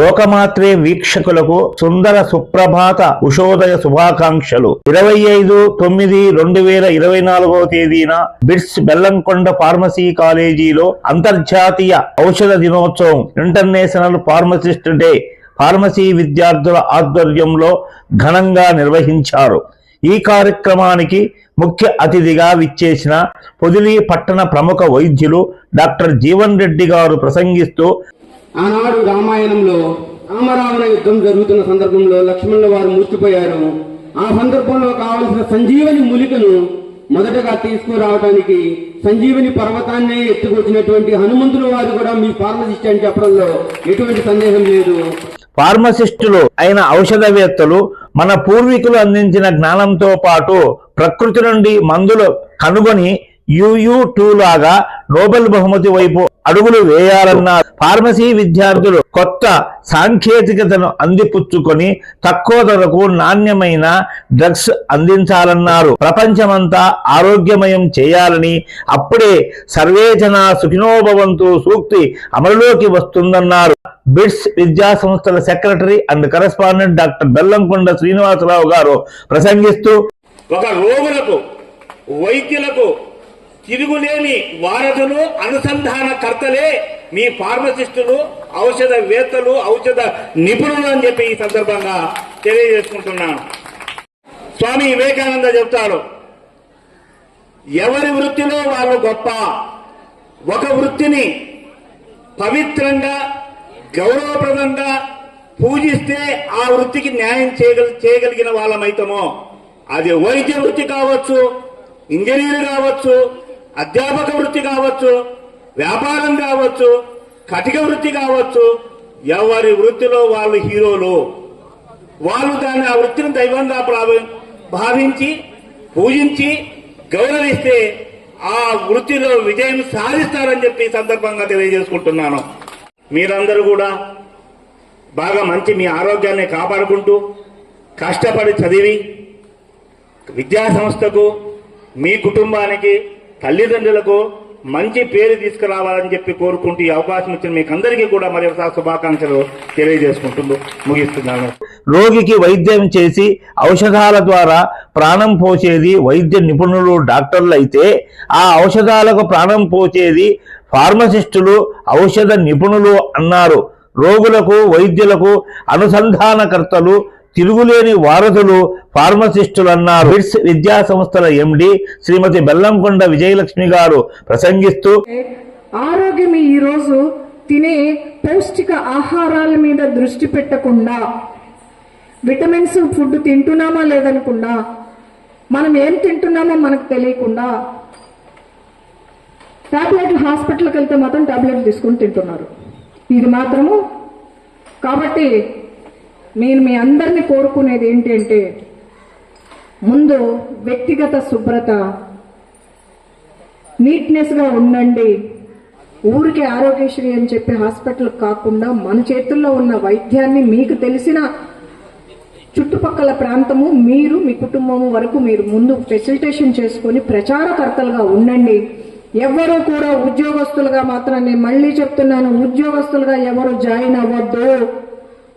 లోకమాత్రే వీక్షకులకు సుందర సుప్రభాత ఉషోదయ శుభాకాంక్షలు. ఇరవై ఐదు తొమ్మిది రెండు వేల ఇరవై నాలుగో తేదీన బిట్స్ బెల్లంకొండ ఫార్మసీ కాలేజీలో అంతర్జాతీయ ఔషధ దినోత్సవం ఇంటర్నేషనల్ ఫార్మసిస్ట్ డే ఫార్మసీ విద్యార్థుల ఆధ్వర్యంలో ఘనంగా నిర్వహించారు. ఈ కార్యక్రమానికి ముఖ్య అతిథిగా విచ్చేసిన పొదిలి పట్టణ ప్రముఖ వైద్యులు డాక్టర్ జీవన్ రెడ్డి గారు ప్రసంగిస్తూ ఆనాడు రామాయణంలో రామరావణ యుద్ధం జరుగుతున్న సందర్భంలో లక్ష్మణుల వారు మూర్చిపోయారు. ఆ సందర్భంలో కావలసిన సంజీవని మూలికను మొదటగా తీసుకురావడానికి సంజీవని పర్వతాన్నే ఎత్తుకొచ్చినటువంటి హనుమంతుల వారు కూడా మీ ఫార్మసిస్ట్ అని చెప్పడంలో ఎటువంటి సందేహం లేదు. ఫార్మసిస్టులు అయిన ఔషధవేత్తలు మన పూర్వీకులు అందించిన జ్ఞానంతో పాటు ప్రకృతి నుండి మందులు కనుగొని యుయు టూ లాగా నోబెల్ బహుమతి వైపు అడుగులు వేయాలన్నారు ఫార్మసీ విద్యార్థులు కొత్త సాంకేతికతను అందిపుచ్చుకొని తక్కువ ధరకు నాణ్యమైన డ్రగ్స్ అందించాలన్నారు. ప్రపంచమంతా ఆరోగ్యమయం చేయాలని అప్పుడే సర్వేజన సుఖినోభవంతు సూక్తి అమలులోకి వస్తుందన్నారు. బిట్స్ విద్యా సంస్థల secretary and correspondent doctor Bellamkonda Srinivasarao గారు ప్రసంగిస్తూ ఒక రోగులకు వైద్యులకు తిరుగులేని వారధులు అనుసంధానకర్తలే మీ ఫార్మసిస్టులు ఔషధ వేత్తలు ఔషధ నిపుణులు అని చెప్పి ఈ సందర్భంగా తెలియజేసుకుంటున్నాను. స్వామి వివేకానంద చెప్తాడు ఎవరి వృత్తిలో వాళ్ళు గొప్ప ఒక వృత్తిని పవిత్రంగా గౌరవప్రదంగా పూజిస్తే ఆ వృత్తికి న్యాయం చేయగల చేయగలిగిన వాళ్ళమైతమో అది వైద్య వృత్తి కావచ్చు ఇంజనీర్ కావచ్చు అధ్యాపక వృత్తి కావచ్చు వ్యాపారం కావచ్చు కటిక వృత్తి కావచ్చు ఎవరి వృత్తిలో వాళ్ళు హీరోలు వాళ్ళు దాన్ని ఆ వృత్తిని దైవంగా భావించి పూజించి గౌరవిస్తే ఆ వృత్తిలో విజయం సాధిస్తారని చెప్పి సందర్భంగా తెలియజేసుకుంటున్నాను. మీరందరూ కూడా బాగా మంచి మీ ఆరోగ్యాన్ని కాపాడుకుంటూ కష్టపడి చదివి విద్యా సంస్థకు మీ కుటుంబానికి తల్లిదండ్రులకు మంచి పేరు తీసుకురావాలని చెప్పి కోరుకుంటూ ఈ అవకాశం ఇచ్చిన మీకు అందరికీ కూడా మరొకసారి శుభాకాంక్షలు తెలియజేసుకుంటూ ముగిస్తున్నాను. రోగికి వైద్యం చేసి ఔషధాల ద్వారా ప్రాణం పోసేది వైద్య నిపుణులు డాక్టర్లు అయితే ఆ ఔషధాలకు ప్రాణం పోసేది ఫార్మసిస్టులు ఔషధ నిపుణులు అన్నారు. రోగులకు వైద్యులకు అనుసంధానకర్తలు తిరుగులేని వారధులు ఫార్మసిస్టులు అన్నారు బిట్స్ విద్యా సంస్థల ఎండి శ్రీమతి బెల్లంకొండ విజయలక్ష్మి గారు ప్రసంగిస్తూ ఆరోగ్యం ఈ రోజు తినే పౌష్టిక ఆహారాల మీద దృష్టి పెట్టకుండా విటమిన్స్ ఫుడ్ తింటున్నామా లేదనకుండా మనం ఏం తింటున్నామో మనకు తెలియకుండా టాబ్లెట్లు హాస్పిటల్కి వెళ్తే మాత్రం టాబ్లెట్లు తీసుకుని తింటున్నారు. ఇది మాత్రము. కాబట్టి నేను మీ అందరినీ కోరుకునేది ఏంటంటే ముందు వ్యక్తిగత శుభ్రత నీట్నెస్గా ఉండండి. ఊరికే ఆరోగ్యశ్రీ అని చెప్పి హాస్పిటల్ కాకుండా మన చేతుల్లో ఉన్న వైద్యాన్ని మీకు తెలిసిన చుట్టుపక్కల ప్రాంతము మీరు మీ కుటుంబము వరకు మీరు ముందు ఫెసిలిటేషన్ చేసుకొని ప్రచారకర్తలుగా ఉండండి. ఎవరు కూడా ఉద్యోగస్తులుగా మాత్రం నేను మళ్ళీ చెప్తున్నాను ఉద్యోగస్తులుగా ఎవరు జాయిన్ అవ్వద్దు.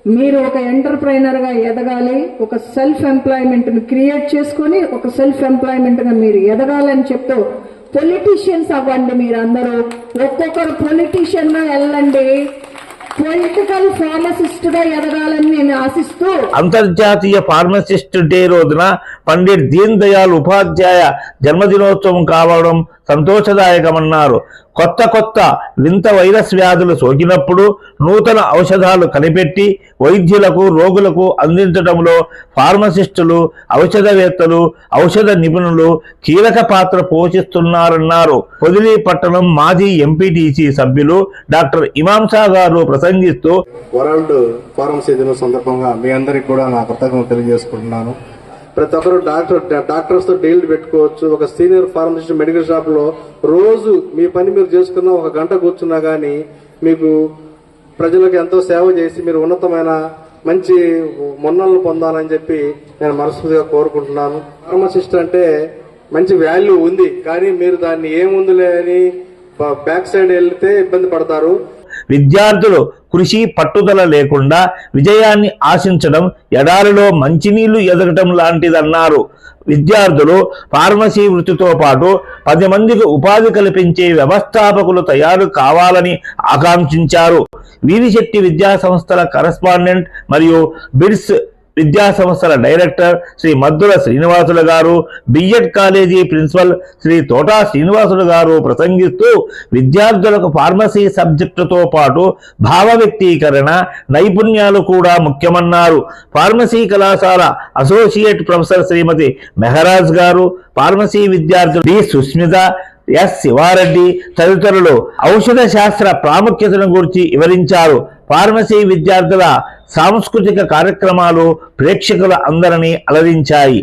మీరు ఒక ఎంటర్ప్రైనర్గా ఎదగాలి ఒక సెల్ఫ్ ఎంప్లాయ్మెంట్ను క్రియేట్ చేసుకొని ఒక సెల్ఫ్ ఎంప్లాయ్మెంట్గా మీరు ఎదగాలని చెప్తూ పొలిటీషియన్స్ అవ్వండి మీరందరూ. ఒక్కొక్కరు పొలిటీషియన్గా వెళ్ళండి. పొలిటికల్ ఫార్మసిస్ట్గా ఎదగాలని నేను ఆశిస్తూ అంతర్జాతీయ ఫార్మసిస్ట్ డే రోజున పండిట్ దీన్ దయాళ్ ఉపాధ్యాయ జన్మదినోత్సవం కావడం సంతోషదాయకమన్నారు. కొత్త కొత్త వింత వైరస్ వ్యాధులు సోకినప్పుడు నూతన ఔషధాలు కనిపెట్టి వైద్యులకు రోగులకు అందించడంలో ఫార్మసిస్టులు ఔషధవేత్తలు ఔషధ నిపుణులు కీలక పాత్ర పోషిస్తున్నారన్నారు. పొదిలి పట్టణం మాజీ ఎంపీటీసీ సభ్యులు డాక్టర్ ఇమాంసా గారు ప్రసంగిస్తూ వరల్డ్ ఫార్మసీ దినం సందర్భంగా మీ అందరికి కూడా నా కృతజ్ఞతలు తెలియజేసుకుంటున్నాను. ప్రతి ఒక్కరు డాక్టర్ డాక్టర్స్తో డీల్ పెట్టుకోవచ్చు. ఒక సీనియర్ ఫార్మసిస్ట్ మెడికల్ షాప్లో రోజు మీ పని మీరు చేసుకున్న ఒక గంట కూర్చున్నా కానీ మీకు ప్రజలకు ఎంతో సేవ చేసి మీరు ఉన్నతమైన మంచి మొన్నలను పొందాలని చెప్పి నేను మనస్ఫూర్తిగా కోరుకుంటున్నాను. ఫార్మసిస్ట్ అంటే మంచి వాల్యూ ఉంది కానీ మీరు దాన్ని ఏముందిలే అని బ్యాక్ సైడ్ వెళ్తే ఇబ్బంది పడతారు. విద్యార్థులు కృషి పట్టుదల లేకుండా విజయాన్ని ఆశించడం ఎడారిలో మంచినీళ్ళు ఎదగటం లాంటిదన్నారు. విద్యార్థులు ఫార్మసీ వృత్తితో పాటు పది మందికి ఉపాధి కల్పించే వ్యవస్థాపకులు తయారు కావాలని ఆకాంక్షించారు. వీరిశెట్టి విద్యా సంస్థల కరస్పాండెంట్ మరియు బిడ్స్ విద్యా సంస్థల director Shri Maddula Srinivasulu garu B Ed college principal Shri Tota Srinivasulu garu ప్రసంగిస్తూ విద్యార్థులకు ఫార్మసీ సబ్జెక్టుతో పాటు భావ వ్యక్తీకరణ నైపుణ్యాలు కూడా ముఖ్యమన్నారు. ఫార్మసీ కళాశాల అసోసియేట్ ప్రొఫెసర్ శ్రీమతి మెహరాజ్ గారు ఫార్మసీ విద్యార్థులు డి. సుస్మిత ఎస్. శివారెడ్డి తదితరులు ఔషధ శాస్త్ర ప్రాముఖ్యతను గురించి వివరించారు. ఫార్మసీ విద్యార్థుల సాంస్కృతిక కార్యక్రమాలు ప్రేక్షకుల అందరినీ అలరించాయి.